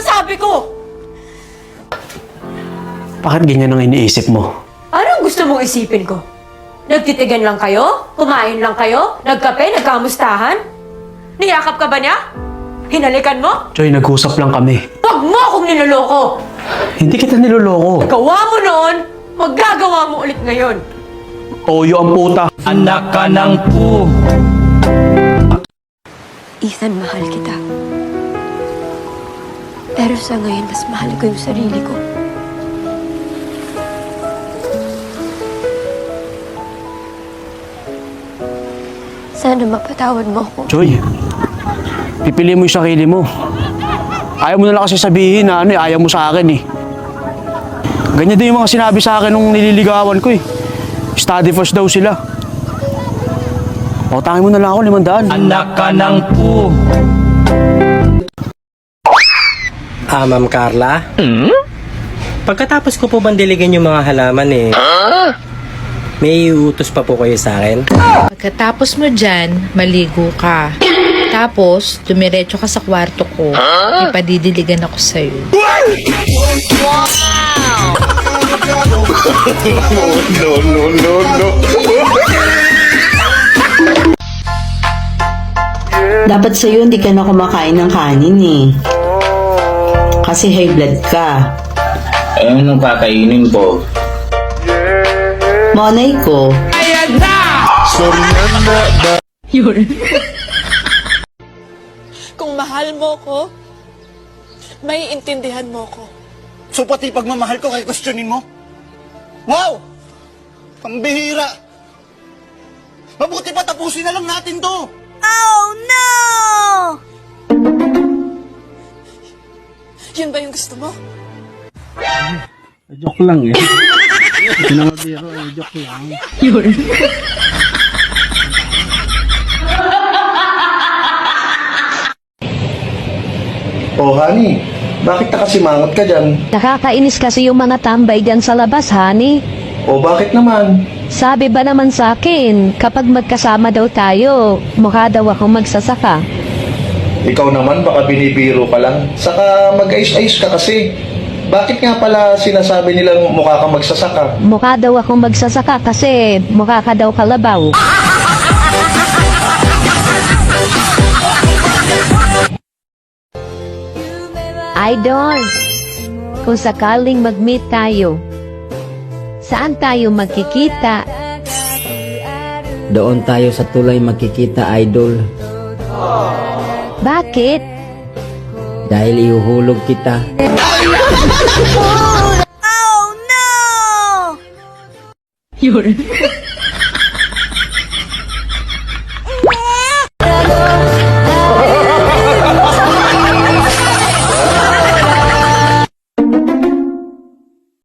sinasabi ko! Bakit ganyan ang iniisip mo? Anong gusto mong isipin ko? Nagtitigan lang kayo? Kumain lang kayo? Nagkape? Nagkamustahan? Niyakap ka ba niya? Hinalikan mo? Joy, nag-usap lang kami. Huwag mo akong niloloko! Hindi kita niloloko. Gawa mo noon, magagawa mo ulit ngayon. Toyo ang puta. Anak ka ng pu. Ethan, mahal kita. Pero sa ngayon, mas mahal ko yung sarili ko. Sana mapatawad mo ako. Joy, pipili mo yung sarili mo. Ayaw mo na lang kasi sabihin na ano, eh, ayaw mo sa akin eh. Ganyan din yung mga sinabi sa akin nung nililigawan ko eh. Study first daw sila. Pautangin mo na lang ako, limandaan. Anak ka ng pu. Ah, Ma'am Carla? Pagkatapos ko po bandiligan yung mga halaman eh, may utos pa po kayo sa akin? Pagkatapos mo dyan, maligo ka. Tapos, dumiretso ka sa kwarto ko. Ipadidiligan ako sa'yo. Dapat sa'yo hindi ka na kumakain ng kanin eh. Kasi high blood ka. Eh, anong kakainin ko? Monay ko, Kung mahal mo ko, may intindihan mo ko. So pati pagmamahal ko kay questionin mo? Wow! Pambihira! Mabuti pa tapusin na lang natin to! Yun ba yung gusto mo? Joke lang eh. Pinamabiro eh, joke lang. Oh, honey, bakit nakasimangot ka dyan? Nakakainis kasi yung mga tambay dyan sa labas, honey. O bakit naman? Sabi ba naman sa akin, kapag magkasama daw tayo, mukha daw ako magsasaka. Ikaw naman, baka binibiro ka lang. Saka mag-ayos-ayos ka kasi. Bakit nga pala sinasabi nilang mukha kang magsasaka? Mukha daw ako magsasaka kasi mukha ka daw kalabaw. Idol, kung sakaling mag-meet tayo, saan tayo magkikita? Doon tayo sa tulay magkikita, idol. Bakit? Dahil ihuhulog kita. Yun.